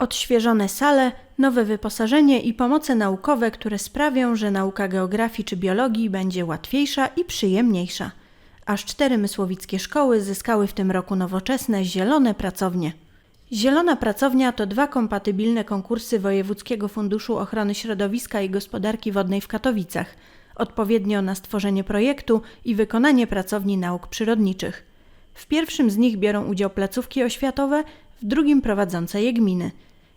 Odświeżone sale, nowe wyposażenie i pomoce naukowe, które sprawią, że nauka geografii czy biologii będzie łatwiejsza i przyjemniejsza. Aż cztery mysłowickie szkoły zyskały w tym roku nowoczesne zielone pracownie. Zielona Pracownia to dwa kompatybilne konkursy Wojewódzkiego Funduszu Ochrony Środowiska i Gospodarki Wodnej w Katowicach, odpowiednio na stworzenie projektu i wykonanie pracowni nauk przyrodniczych. W pierwszym z nich biorą udział placówki oświatowe, w drugim prowadzące je gminy.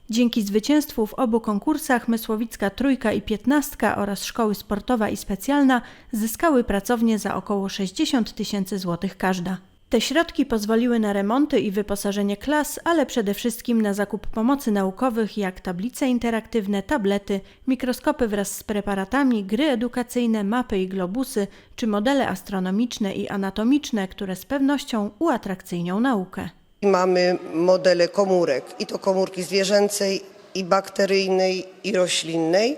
Dzięki zwycięstwu w obu konkursach Mysłowicka Trójka i Piętnastka oraz Szkoły Sportowa i Specjalna zyskały pracownie za około 60 tysięcy złotych każda. Te środki pozwoliły na remonty i wyposażenie klas, ale przede wszystkim na zakup pomocy naukowych jak tablice interaktywne, tablety, mikroskopy wraz z preparatami, gry edukacyjne, mapy i globusy, czy modele astronomiczne i anatomiczne, które z pewnością uatrakcyjnią naukę. Mamy modele komórek i to komórki zwierzęcej i bakteryjnej i roślinnej.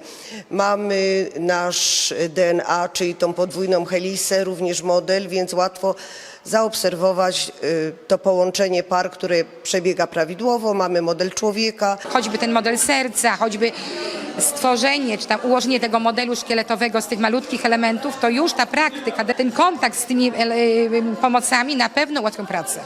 Mamy nasz DNA, czyli tą podwójną helisę, również model, więc łatwo zaobserwować y, to połączenie par, które przebiega prawidłowo. Mamy model człowieka, choćby ten model serca, choćby stworzenie czy tam ułożenie tego modelu szkieletowego z tych malutkich elementów, to już ta praktyka, ten kontakt z tymi ele- pomocami na pewno ułatwią pracę.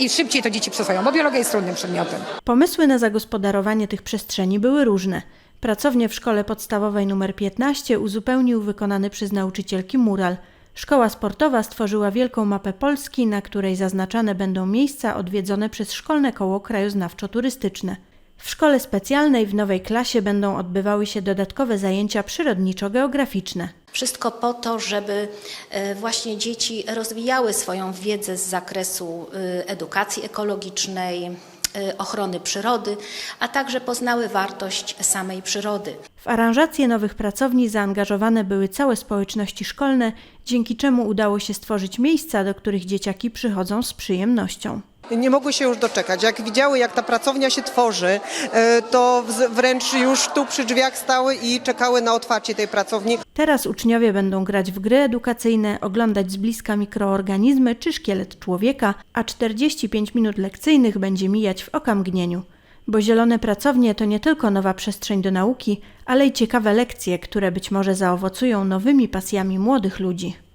I szybciej to dzieci przyswoją, bo biologia jest trudnym przedmiotem. Pomysły na zagospodarowanie tych przestrzeni były różne. Pracownię w szkole podstawowej nr 15 uzupełnił wykonany przez nauczycielki mural. Szkoła sportowa stworzyła wielką mapę Polski, na której zaznaczane będą miejsca odwiedzone przez szkolne koło krajoznawczo-turystyczne. W szkole specjalnej w nowej klasie będą odbywały się dodatkowe zajęcia przyrodniczo-geograficzne. Wszystko po to, żeby e, właśnie dzieci rozwijały swoją wiedzę z zakresu e, edukacji ekologicznej, e, ochrony przyrody, a także poznały wartość samej przyrody. W aranżację nowych pracowni zaangażowane były całe społeczności szkolne, dzięki czemu udało się stworzyć miejsca, do których dzieciaki przychodzą z przyjemnością. Nie mogły się już doczekać. Jak widziały, jak ta pracownia się tworzy, e, to wręcz już tu przy drzwiach stały i czekały na otwarcie tej pracowni. Teraz uczniowie będą grać w gry edukacyjne, oglądać z bliska mikroorganizmy czy szkielet człowieka, a 45 minut lekcyjnych będzie mijać w okamgnieniu. Bo zielone pracownie to nie tylko nowa przestrzeń do nauki, ale i ciekawe lekcje, które być może zaowocują nowymi pasjami młodych ludzi.